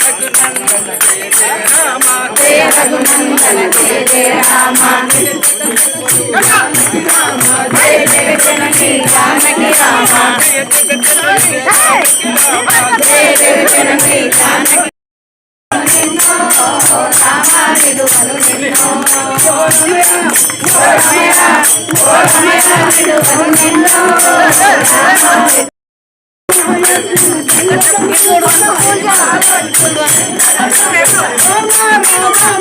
జయ రఘునందన జయ జయ రామ జయ జయ జనకి రామ జయ జయ జానకి రామ జయ జయ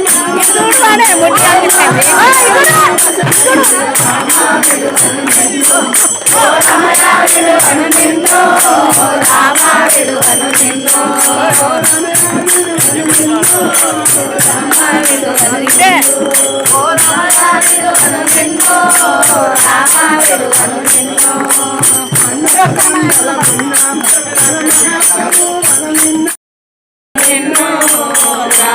జనకి జానకి రామాయుడు అను నిన్నో రామాయుడు అను నిన్నో రామాయుడు అను నిన్నో రామాయుడు అను నిన్నో రామాయుడు అను ఇదే ఓ రామాయుడు అను నిన్నో రామాయుడు అను నిన్నో నిన్నో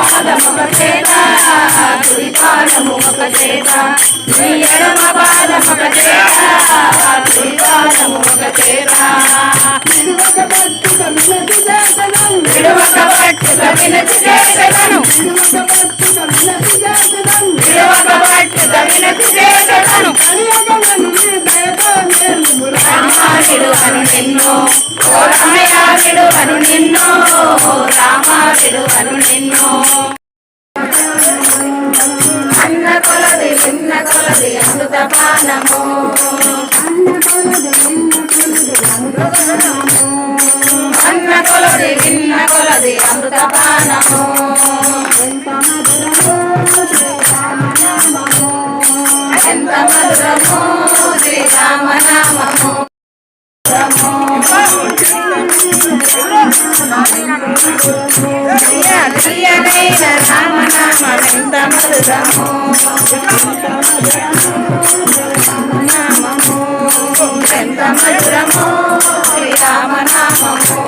ఎడమ ఒక చేత కుడి పాదము ఒక చేత నీ ఎడమ పాదము ఒక చేత కుడి పాదము ఒక చేత ఒక పట్టుక వినతి చేతనం విడువక పట్టుక వినతి చేసెదను ఒక పట్టుక వినతి చేతనం విడువక పట్టుక వినతి చేసెదను కలియగలను నీ దయతో నేను రామాయుడు అను నిన్నో ఓ రమయాయుడు అను నిన్నో రామాయుడు అను పానము అన్న కొలది చిన్న కొలది అమృత పానము ఎంత మధురము శ్రీరామనామము తీయనైన రామనామం ఎంత మధురము ఎంత మధురము శ్రీరామనామము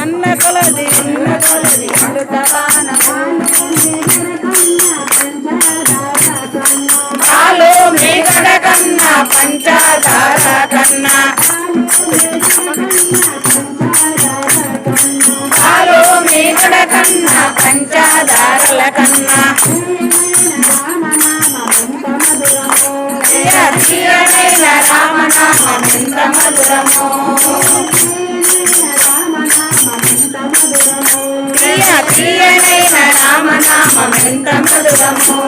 అన్న కొలది అన్న కొలది అమృతపానము పాలు మేగడ కన్నా పంచదార కన్నా పాలు మేగడ కన్నా కన్నా తీయ తీయనైన రామనామం మధురము మధురము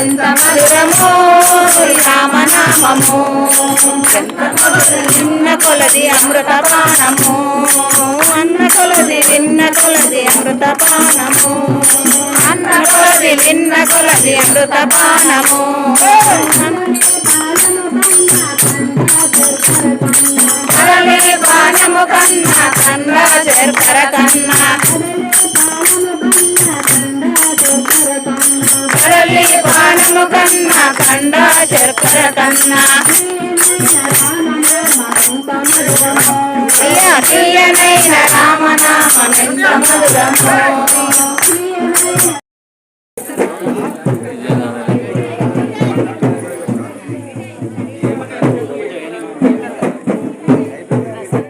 ఎంత మధురము రామనామము చిన్న కొలది అమృత పానము అన్న కొలది విన్న కొలది అమృత పానము కొలది నిన్న కొలది అమృత పానము. అరలి పానము కన్నా కన్నా చేర్కర కన్నా. అరలి పానము కన్నా కండా చేర్కర కన్నా. తీయనైన రామనామ ఎంత మధురము. Thank you.